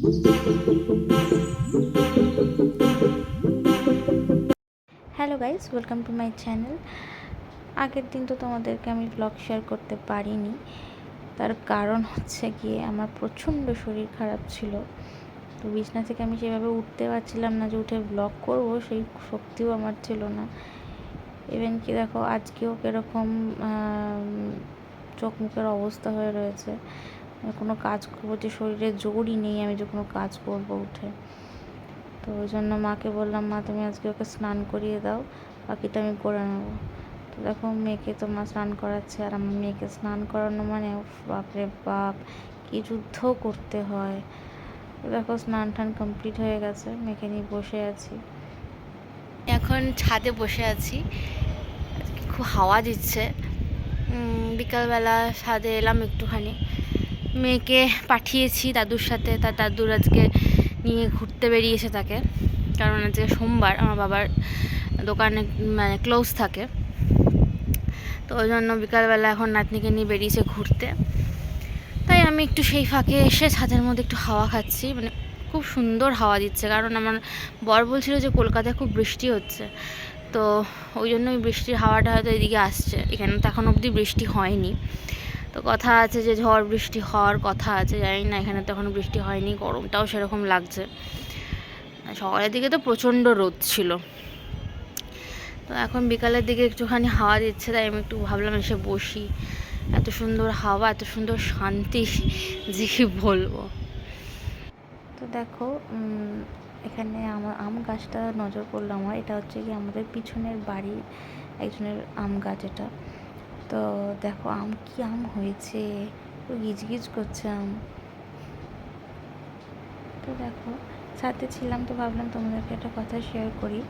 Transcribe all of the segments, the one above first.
Hello guys welcome to my channel আগের দিন তো তোমাদেরকে আমি ব্লগ শেয়ার করতে পারিনি। তার কারণ হচ্ছে গিয়ে আমার প্রচণ্ড শরীর খারাপ ছিল। তো বিছনা থেকে আমি সেভাবে উঠতে পারছিলাম না যে উঠে ব্লগ করব, সেই শক্তিও আমার ছিল না। ইভেন কি দেখো, আজকেও কীরকম চোখ মুখের অবস্থা হয়ে রয়েছে। কোনো কাজ করব, যে শরীরে জোরই নেই, আমি যে কোনো কাজ করব উঠে। তো ওই জন্য মাকে বললাম, মা, তুমি আজকে ওকে স্নান করিয়ে দাও, বাকিটা আমি করে নেব। তো দেখো, মেয়েকে তো মা স্নান করাচ্ছে, আর আমার মেয়েকে স্নান করানো মানে বাপরে বাপ, কি যুদ্ধ করতে হয়। দেখো, স্নান টান কমপ্লিট হয়ে গেছে, মেয়েকে নিয়ে বসে আছি। এখন ছাদে বসে আছি খুব হাওয়া দিচ্ছে। বিকালবেলা ছাদে এলাম একটুখানি। মেয়েকে পাঠিয়েছি দাদুর সাথে। তার দাদুর আজকে নিয়ে ঘুরতে বেরিয়েছে তাকে। কারণ আজকে সোমবার আমার বাবার দোকানে মানে ক্লোজ থাকে। তো ওই জন্য বিকালবেলা এখন নাতনিকে নিয়ে বেরিয়েছে ঘুরতে। তাই আমি একটু সেই ফাঁকে এসে ছাদের মধ্যে একটু হাওয়া খাচ্ছি। মানে খুব সুন্দর হাওয়া দিচ্ছে। কারণ আমার বর বলছিল যে কলকাতায় খুব বৃষ্টি হচ্ছে। তো ওই জন্য ওই বৃষ্টির হাওয়াটা হয়তো এদিকে আসছে। এখানে তো এখন অবধি বৃষ্টি হয়নি। তো কথা আছে যে ঝড় বৃষ্টি হওয়ার কথা আছে, জানি না, এখানে তো এখন বৃষ্টি হয়নি, গরমটাও সেরকম লাগছে। সকালের দিকে তো প্রচণ্ড রোদ ছিল। তো এখন বিকালের দিকে একটুখানি হাওয়া দিচ্ছে, তাই আমি একটু ভাবলাম এসে বসি। এত সুন্দর হাওয়া, এত সুন্দর শান্তি, যে কি বলব? তো দেখো এখানে আমার আম গাছটা নজর পড়ল আমার, এটা হচ্ছে কি আমাদের পিছনের বাড়ির একজনের আম গাছ এটা। তো দেখো, আম কি আম হয়েছে? গিজগিজ করছে আম। তো দেখো, সাথে ছিলাম তো ভাবলাম তোমাদেরকে একটা কথা শেয়ার করি।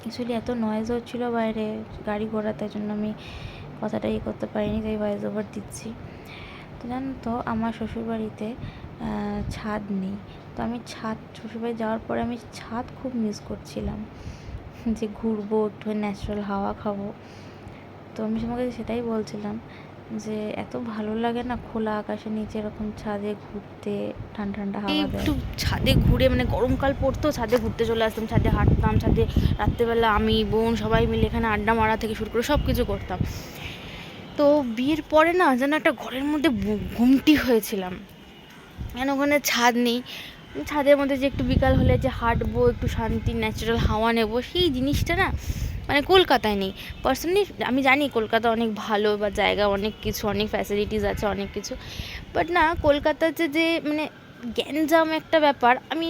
অ্যাকচুয়ালি এত নয়েজ হচ্ছিল বাইরে, গাড়ি ঘোড়া, তাই জন্য আমি কথাটা ইয়ে করতে পারিনি, তাই ভয়েস ওভার দিচ্ছি। তো জানো তো, আমার শ্বশুরবাড়িতে ছাদ নেই। তো আমি ছাদ, শ্বশুরবাড়ি যাওয়ার পরে আমি ছাদ খুব মিস করছিলাম। যে ঘুরবো, একটু ন্যাচারাল হাওয়া খাব। তো আমি তোমাকে সেটাই বলছিলাম যে এত ভালো লাগে না খোলা আকাশের নিচে এরকম ছাদে ঘুরতে, ঠান্ডা ঠান্ডা হাওয়া একটু ছাদে ঘুরে মানে গরমকাল পড়তো, ছাদে ঘুরতে চলে আসতাম, ছাদে হাঁটতাম, ছাদে রাত্রেবেলা আমি, বোন সবাই মিলে এখানে আড্ডা মারা থেকে শুরু করে সব কিছু করতাম। তো বিয়ের পরে না যেন একটা ঘরের মধ্যে ঘুমটি হয়েছিলাম। কেন ওখানে ছাদ নেই? ছাদের মধ্যে যে একটু বিকাল হলে যে হাঁটবো, একটু শান্তি ন্যাচারাল হাওয়া নেব, সেই জিনিসটা না মানে কলকাতায় নেই। পার্সোনালি আমি জানি কলকাতা অনেক ভালো বা জায়গা, অনেক কিছু, অনেক ফ্যাসিলিটিস আছে, অনেক কিছু। বাট না, কলকাতাতে যে মানে গ্যাঞ্জাম একটা ব্যাপার, আমি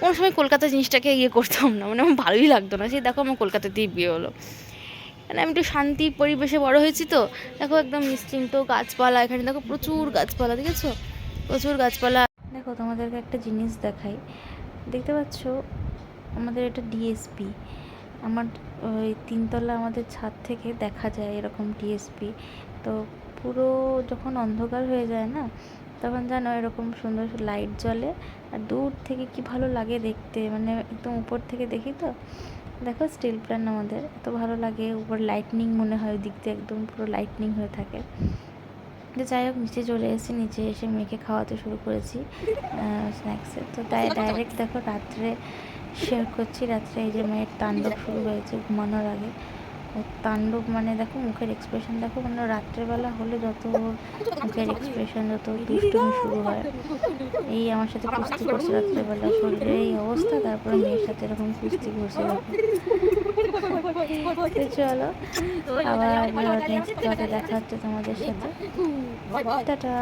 কোনো সময় কলকাতা জিনিসটাকে ইয়ে করতাম না। মানে আমার ভালোই লাগতো না। সেই দেখো আমার কলকাতাতেই বিয়ে হলো। মানে আমি একটু শান্তি পরিবেশে বড় হয়েছি তো। দেখো একদম নিশ্চিন্ত, গাছপালা এখানে। দেখো প্রচুর গাছপালা, দেখেছ? প্রচুর গাছপালা। দেখো, তোমাদেরকে একটা জিনিস দেখাই। দেখতে পাচ্ছ? আমাদের এটা ডিএসপি আমার ওই তিনতলা আমাদের ছাদ থেকে দেখা যায় এরকম ডিএসপি তো পুরো যখন অন্ধকার হয়ে যায় না তখন জানো এরকম সুন্দর লাইট জ্বলে। আর দূর থেকে কি ভালো লাগে দেখতে মানে একদম উপর থেকে দেখি তো? দেখো স্টিল প্ল্যান আমাদের এত ভালো লাগে। উপর লাইটনিং মনে হয় দিক দিয়ে একদম পুরো লাইটনিং হয়ে থাকে। তো যাই হোক নিচে চলে এসেছি নিচে এসে মেয়েকে খাওয়াতে শুরু করেছি স্ন্যাক্সে তো তাই ডাইরেক্ট দেখো রাত্রে শেয়ার করছি। রাত্রে এই যে মেয়ের তাণ্ডব শুরু হয়েছে ঘুমানোর আগে। ও তাণ্ডব মানে দেখো, মুখের এক্সপ্রেশন দেখো মানে রাত্রেবেলা হলে যত মুখের এক্সপ্রেশন যত দুষ্টুমি শুরু হয়। এই আমার সাথে কুস্তি করছে রাত্রেবেলা শরীরের এই অবস্থা, তারপরে মেয়ের সাথে এরকম কুস্তি করছে চলো, আবার নেক্সট দেখা হচ্ছে তোমাদের সাথে। টাটা।